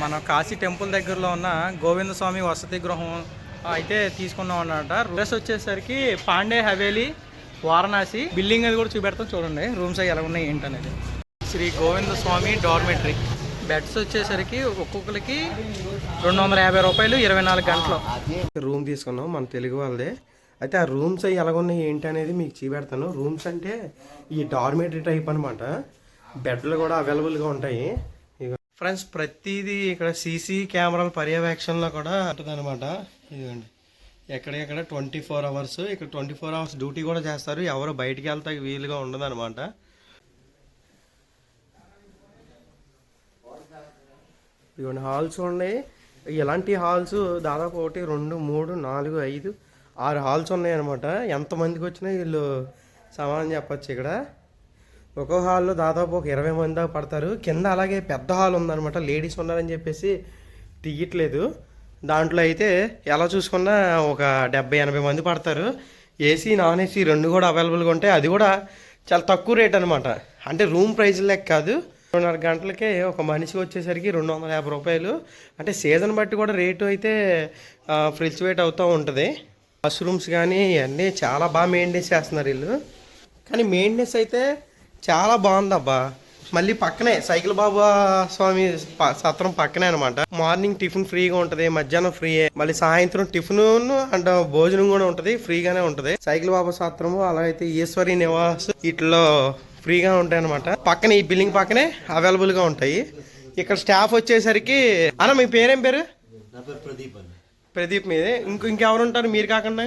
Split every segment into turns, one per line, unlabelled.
మన కాశీ టెంపుల్ దగ్గరలో ఉన్న గోవింద స్వామి వసతి గృహం అయితే తీసుకున్నాం అన్నమాట. డ్రెస్ వచ్చేసరికి పాండే హవేలీ వారణాసి. బిల్డింగ్ అది కూడా చూపెడతాం చూడండి రూమ్స్ అవి ఎలా ఉన్నాయి ఏంటనేది. శ్రీ గోవింద స్వామి డార్మెటరీ బెడ్స్ వచ్చేసరికి ఒక్కొక్కరికి రెండు వందల యాభై రూపాయలు ఇరవై నాలుగు గంటలు.
రూమ్ తీసుకున్నాం మన తెలుగు వాళ్ళదే. అయితే ఆ రూమ్స్ అవి ఎలాగున్నాయి ఏంటి అనేది మీకు చూపెడతాను. రూమ్స్ అంటే ఈ డార్మేటరీ టైప్ అనమాట బెడ్లు కూడా అవైలబుల్గా ఉంటాయి. ఫ్రెండ్స్ ప్రతిదీ ఇక్కడ సీసీ కెమెరాల పర్యవేక్షణలో కూడా ఉంటుందన్నమాట. ఇదిగోండి. ఎక్కడెక్కడ ట్వంటీ ఫోర్ అవర్స్ ఇక్కడ ట్వంటీ ఫోర్ అవర్స్ డ్యూటీ కూడా చేస్తారు. ఎవరు బయటికి వెళ్తా వీలుగా ఉండదన్నమాట. ఇవన్నీ హాల్స్ ఉన్నాయి. ఇలాంటి హాల్స్ దాదాపు ఒకటి రెండు మూడు నాలుగు ఐదు ఆరు హాల్స్ ఉన్నాయి అనమాట ఎంతమందికి వచ్చినా వీళ్ళు సమానం చెప్పచ్చు ఇక్కడ. ఒక్కో హాల్లో దాదాపు ఒక ఇరవై మంది దాకా పడతారు. కింద అలాగే పెద్ద హాల్ ఉందన్నమాట. లేడీస్ ఉన్నారని చెప్పేసి తీయట్లేదు. దాంట్లో అయితే ఎలా చూసుకున్నా ఒక డెబ్బై ఎనభై మంది పడతారు. ఏసీ నాన్ ఏసీ రెండు కూడా అవైలబుల్గా ఉంటాయి అది కూడా చాలా తక్కువ రేట్ అనమాట అంటే రూమ్ ప్రైస్ లెక్క కాదు. రెండున్నర గంటలకే ఒక మనిషికి వచ్చేసరికి రెండు వందల యాభై రూపాయలు. అంటే సీజన్ బట్టి కూడా రేటు అయితే ఫ్రిల్చువేట్ అవుతూ ఉంటుంది. మష్రూమ్స్ కానీ ఇవన్నీ చాలా బాగా మెయింటైన్ చేస్తున్నారు వీళ్ళు. కానీ మెయింటెనెన్స్ అయితే చాలా బాగుందబ్బా. మళ్ళీ పక్కనే సైకిల్ బాబా స్వామి సత్రం పక్కనే అనమాట మార్నింగ్ టిఫిన్ ఫ్రీగా ఉంటది మధ్యాహ్నం ఫ్రీ మళ్ళీ సాయంత్రం టిఫిన్ అండ్ భోజనం కూడా ఉంటది ఫ్రీగానే ఉంటది. సైకిల్ బాబా సత్రము అలా అయితే ఈశ్వరి నివాస్ వీటిలో ఫ్రీగా ఉంటాయి అనమాట పక్కనే ఈ బిల్డింగ్ పక్కనే అవైలబుల్గా ఉంటాయి. ఇక్కడ స్టాఫ్ వచ్చేసరికి అన్న మీ పేరేం పేరు? ప్రదీప్ మీదే. ఇంక ఇంకెవరు ఉంటారు? మీరు కాకుండా?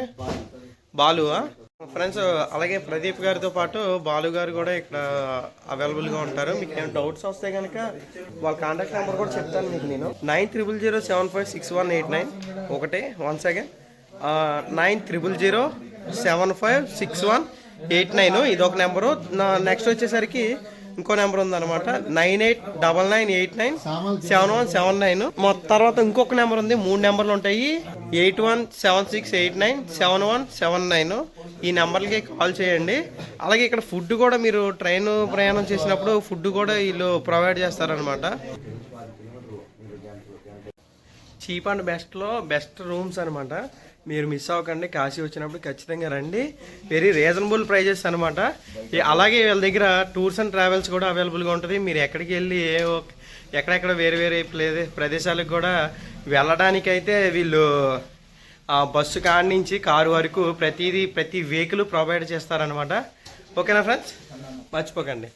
బాలు. ఫ్రెండ్స్ అలాగే ప్రదీప్ గారితో పాటు బాలు గారు కూడా ఇక్కడ అవైలబుల్గా ఉంటారు. మీకు ఏమైనా డౌట్స్ వస్తే కనుక వాళ్ళ కాంటాక్ట్ నెంబర్ కూడా చెప్తాను మీకు నేను. Nine triple zero seven five six one eight nine. ఒకటే one second. Nine triple zero seven five six one eight nine. ఇది ఒక నెంబరు. నా నెక్స్ట్ వచ్చేసరికి ఇంకో నెంబర్ ఉందన్నమాట. Nine eight double nine eight nine seven one seven nine. తర్వాత ఇంకొక number ఉంది. మూడు నెంబర్లు ఉంటాయి. Eight one seven six eight nine seven one seven nine. ఈ నెంబర్లకి కాల్ చేయండి. అలాగే ఇక్కడ ఫుడ్ కూడా మీరు ట్రైన్ ప్రయాణం చేసినప్పుడు ఫుడ్ కూడా వీళ్ళు ప్రొవైడ్ చేస్తారనమాట చీప్ అండ్ బెస్ట్లో బెస్ట్ రూమ్స్ అనమాట మీరు మిస్ అవ్వకండి కాశీ వచ్చినప్పుడు ఖచ్చితంగా రండి. వెరీ రీజనబుల్ ప్రైజెస్ అనమాట అలాగే వీళ్ళ దగ్గర టూర్స్ అండ్ ట్రావెల్స్ కూడా అవైలబుల్గా ఉంటుంది. మీరు ఎక్కడికి వెళ్ళి ఏ ఎక్కడెక్కడ వేరే వేరే ప్లే ప్రదేశాలకు కూడా వెళ్ళడానికైతే వీళ్ళు బస్సు కాడ నుంచి కారు వరకు ప్రతిదీ ప్రతి వెహికల్ ప్రొవైడ్ చేస్తారనమాట ఓకేనా ఫ్రెండ్స్? మర్చిపోకండి.